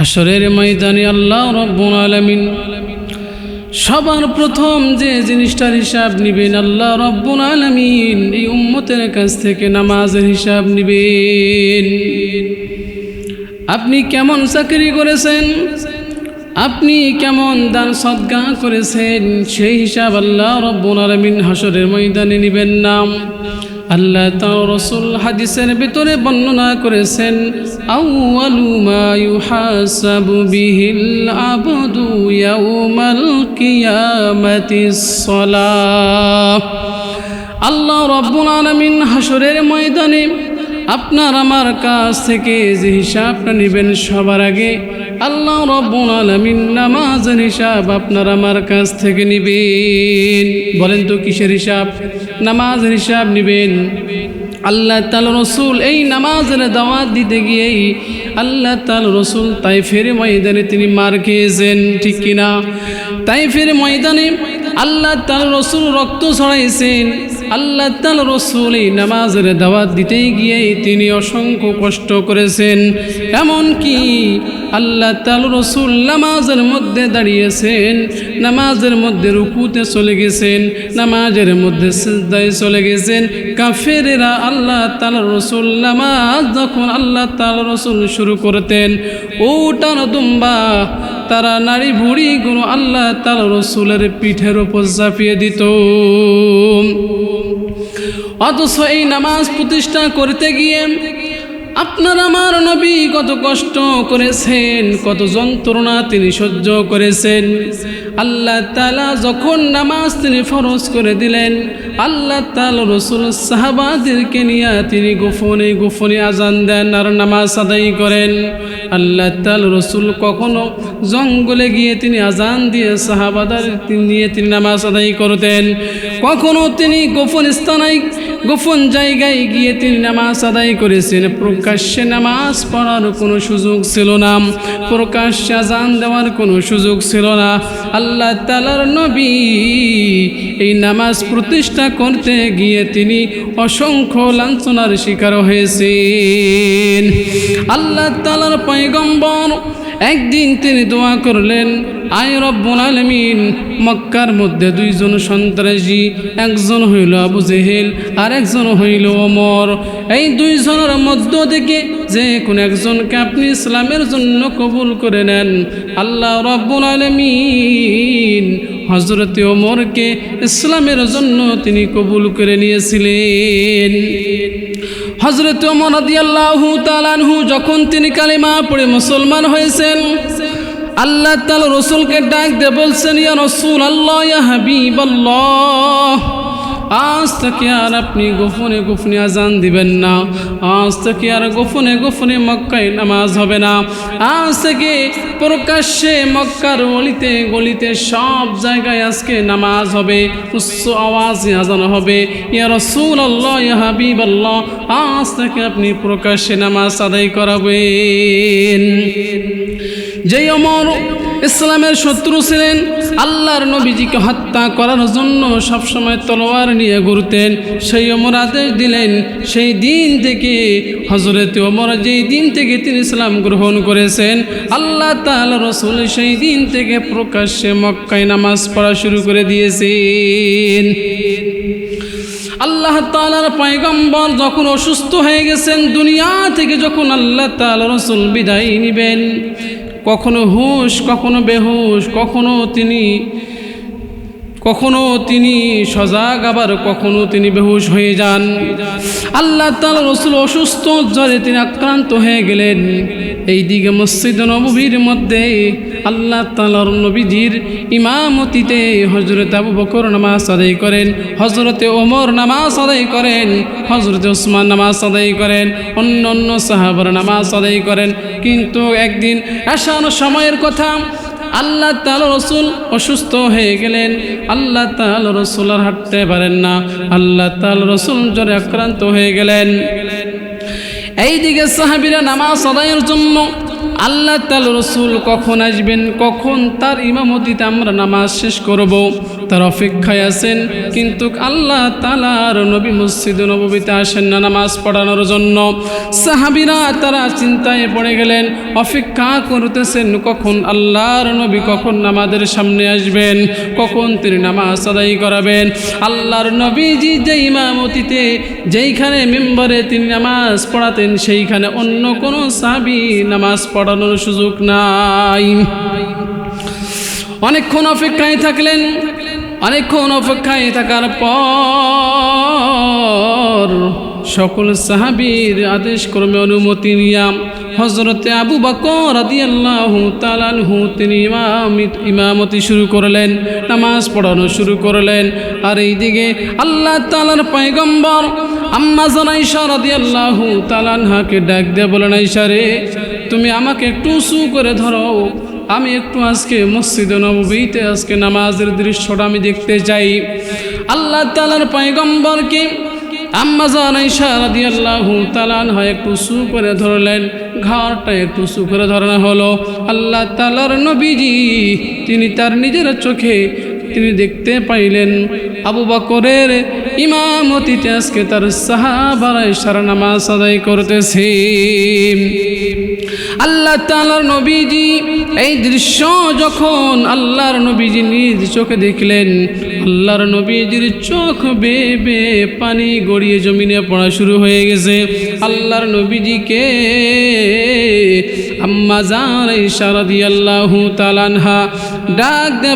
হাসরের ময়দানে আল্লাহ রব্বুল আলমিন সবার প্রথম যে জিনিসটার হিসাব নিবেন, আল্লাহ রব্বুল আলমিন এই উম্মতের কাছ থেকে নামাজের হিসাব নিবেন। আপনি কেমন চাকরি করেছেন? আপনি কেমন দান সদ্গা করেছেন? সেই হিসাব আল্লাহ রব্বুল আলমিন হাসরের ময়দানে নিবেন নাম আল্লাহ তাও রসুল হাদিসের ভিতরে বর্ণনা করেছেন আল্লাহ রব্বুল আলামিন হাসরের ময়দানে আপনার আমার কাছ থেকে যে হিসাবটা নেবেন সবার আগে আল্লাহ রব্বুল আলামিন নামাজের হিসাব আপনার আমার কাছ থেকে নেবেন। বলেন তো কিসের হিসাব? নামাজের হিসাব নেবেন। আল্লাহ তাল রসুল, এই নামাজের দাওয়াত দিতে গিয়েই আল্লাহ তাল রসুল তাই ফেরে ময়দানে তিনি মার খেয়েছেন, ঠিক কিনা? তাই ফেরে ময়দানে আল্লাহ তাল রসুল রক্ত ছড়াইছেন। আল্লাহ তাল রসুল এই নামাজের দাওয়াত দিতেই গিয়েই তিনি অসংখ্য কষ্ট করেছেন। এমনকি আল্লাহ তাল রসুল নামাজের মধ্যে দাঁড়িয়েছেন, নামাজের মধ্যে রুকুতে চলে গেছেন, নামাজের মধ্যে সিজদায় চলে গেছেন। কাফেরেরা আল্লাহ তাল রসুল নামাজ যখন আল্লাহ তাল রসুল শুরু করতেন, ওটার দুম্বা তারা নারী ভুড়িগুলো আল্লাহ তাল রসুলের পিঠের ওপর চাপিয়ে দিত। অথচ এই নামাজ প্রতিষ্ঠা করতে গিয়ে আপনার আমার নবী কত কষ্ট করেছেন কত যন্ত্রণা তিনি সহ্য করেছেন। আল্লাহ তালা যখন নামাজ তিনি ফরজ করে দিলেন, আল্লাহ তাল রসুল সাহাবাদেরকে নিয়ে তিনি গোপনে গোপনে আজান দেন আর নামাজ আদায় করেন। আল্লাহ তাল রসুল কখনো জঙ্গলে গিয়ে তিনি আজান দিয়ে সাহাবাদার নিয়ে তিনি নামাজ আদায় করতেন। কখনো তিনি গোপন স্থানায়, গোপন জায়গায় গিয়ে তিনি নামাজ আদায় করেছেন। প্রকাশ্যে নামাজ পড়ার কোনো সুযোগ ছিল না। প্রকাশ্যে আজান দেওয়ার কোনো সুযোগ ছিল না। আল্লাহ তালার নবী এই নামাজ প্রতিষ্ঠা করতে গিয়ে তিনি অসংখ্য লাঞ্ছনার শিকার হয়েছেন। আল্লাহ তালার পয়গম্বর একদিন তিনি দোয়া করলেন, আয় রব্বুল আলমিন। মক্কার মধ্যে দুইজন সন্ত্রাসী, একজন হইল আবু জেহেল আর একজন হইল অমর এই দুইজনের মধ্য থেকে যে কোন একজনকে আপনি ইসলামের জন্য কবুল করে নেন। আল্লাহ রব্বুল আলমিন হজরতে ওমরকে ইসলামের জন্য তিনি কবুল করে নিয়েছিলেন। হজরত ওমর আল্লাহু তালানহু যখন তিনি কালিমা পড়ে মুসলমান হয়েছেন, আল্লাহ তাল রসুলকে ডাক দিয়ে বলছেন, ইয়া রসুল আল্লাহ ইয়া হাবিব আল্লাহ থেকে আর আপনি গোপনে গোপনে আজান দিবেন না। আজ থেকে আর গোপনে গোপনে মক্কায় নামাজ হবে না। আজ থেকে প্রকাশ্যে মক্কার গলিতে গলিতে সব জায়গায় আজকে নামাজ হবে। উচ্চ আওয়াজে আজান হবে। ইয়া রসুল আল্লাহ ইয়া হাবিব আল্লাহ আজ থেকে আপনি প্রকাশ্যে নামাজ আদায় করাবেন। যেই অমর ইসলামের শত্রু ছিলেন, আল্লাহর নবীজিকে হত্যা করার জন্য সবসময় তলোয়ার নিয়ে ঘুরতেন। সেই অমর আদেশ দিলেন, সেই দিন থেকে হজরত অমর যেই দিন থেকে তিনি ইসলাম গ্রহণ করেছেন, আল্লাহ তাল রসুল সেই দিন থেকে প্রকাশ্যে মক্কায় নামাজ পড়া শুরু করে দিয়েছেন। আল্লাহ তালার পয়গম্বর যখন অসুস্থ হয়ে গেছেন, দুনিয়া থেকে যখন আল্লাহ তাল রসুল বিদায় নিবেন কখনো হুঁশ, কখনো বেহুশ, কখনো তিনি কখনো তিনি সজাগ, আবার কখনো তিনি বেহুশ হয়ে যান। আল্লাহ তাল রসুল অসুস্থ জ্বরে তিনি আক্রান্ত হয়ে গেলেন। এই দিকে মসজিদ নবীর মধ্যে আল্লাহ তালার নবীজির ইমামতিতে হজরত আবু বকর নামাজ আদায় করেন হজরতে ওমর নামাজ আদায় করেন হজরতে ওসমান নামাজ আদায় করেন, অন্য অন্য সাহাবার নামাজ আদায় করেন। কিন্তু একদিন আসানো সময়ের কথা আল্লাহ তাল রসুল অসুস্থ হয়ে গেলেন। আল্লাহ তাল রসুল আর হাঁটতে পারেন না। আল্লাহ তাল রসুল জ্বরে আক্রান্ত হয়ে গেলেন। এইদিকে সাহাবিরা নামাজ আদায়ের জন্য আল্লাহ তাল রসুল কখন আসবেন? কখন তার ইমামতিতে আমরা নামাজ শেষ করব? তার অপেক্ষায় আছেন। কিন্তু আল্লাহ তালার নবী মসজিদ নবীতে আসেন না নামাজ পড়ানোর জন্য। সাহাবিরা তারা চিন্তায় পড়ে গেলেন, অপেক্ষা করতেছেন কখন আল্লাহর নবী কখন আমাদের সামনে আসবেন? কখন তিনি নামাজ আদায় করাবেন? আল্লাহর নবীজি যে ইমামতিতে, যেইখানে মেম্বারে তিনি নামাজ পড়াতেন, সেইখানে অন্য কোনো সাহাবি নামাজ পড়ানোর সুযোগ নাই। অনেকক্ষণ অপেক্ষায় থাকলেন, অনেকক্ষণ অপেক্ষায় থাকার পর সকল সাহাবীর আদেশ ক্রমে অনুমতি নিয়াম হজরতে আবু বকর রাদিয়াল্লাহু তাআলাহু তিনি ইমামিত ইমামতি শুরু করলেন, নামাজ পড়ানো শুরু করলেন। আর এইদিকে আল্লাহ তাআলার পয়গম্বর আম্মা জানাইশা রাদিয়াল্লাহু তাআলাহাকে ডাক দিয়ে বলেন রে তুমি আমাকে একটু উঁচু করে ধরো। আমি একটু আজকে মসজিদে নবীতে আজকে নামাজের দৃশ্যটা আমি দেখতে চাই। আল্লাহ তালার পয়গম্বরকে আম্মা তালান হয় একটু করে ধরলেন। ঘরটা একটু করে ধরানো হলো। আল্লাহ তালার তিনি তার নিজের চোখে তিনি দেখতে পাইলেন আবু বকরের ইমামতিতে আজকে তার সাহাবারাই সারা নামাজ আদায় করতেছে। আল্লাহ তালার নবীজি এই দৃশ্য যখন আল্লাহর নবীজি নিজ চোখে দেখলেন, আল্লাহর নবীজির চোখ বে বে পানি গড়িয়ে জমিনে পড়া শুরু হয়ে গেছে। আল্লাহর নবীজিকে আল্লাহ তালানহা ডাক দে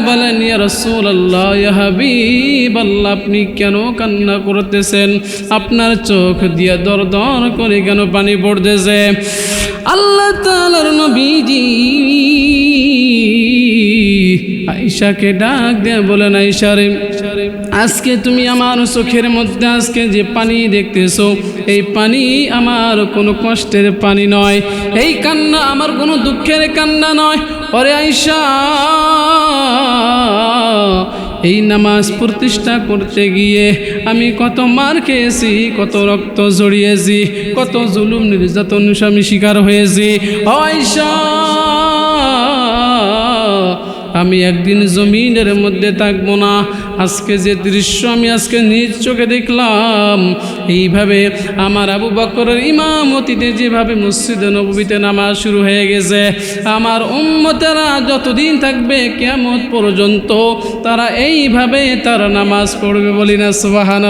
ইয়া হাবিবাল্লাহ, আপনি কেন কান্না করতেছেন? আপনার চোখ দিয়ে দর দর করে কেন পানি পড়তেছে? আল্লাহ তালার নবীজি আইসাকে ডাক দিয়ে বলেন আইসারে আজকে তুমি আমার চোখের মধ্যে, আজকে যে পানি দেখতেছো, এই পানি আমার কোনো কষ্টের পানি নয়। এই কান্না আমার কোনো দুঃখের কান্না নয়। পরে আইসা এই নামাজ প্রতিষ্ঠা করতে গিয়ে আমি কত মার খেয়েছি, কত রক্ত জড়িয়েছি কত জুলুম, নির্যাতন আমি শিকার হয়েছি। আয়সা আমি একদিন জমিনের মধ্যে থাকব না। আজকে যে দৃশ্য আমি আজকে নিজ চোখে দেখলাম, এইভাবে আমার আবু বকরের ইমামতিতে যেভাবে মসজিদ নবীতে নামাজ শুরু হয়ে গেছে, আমার উম্মতেরা যতদিন থাকবে কেমন পর্যন্ত তারা এইভাবে তারা নামাজ পড়বে বলি না সুবাহান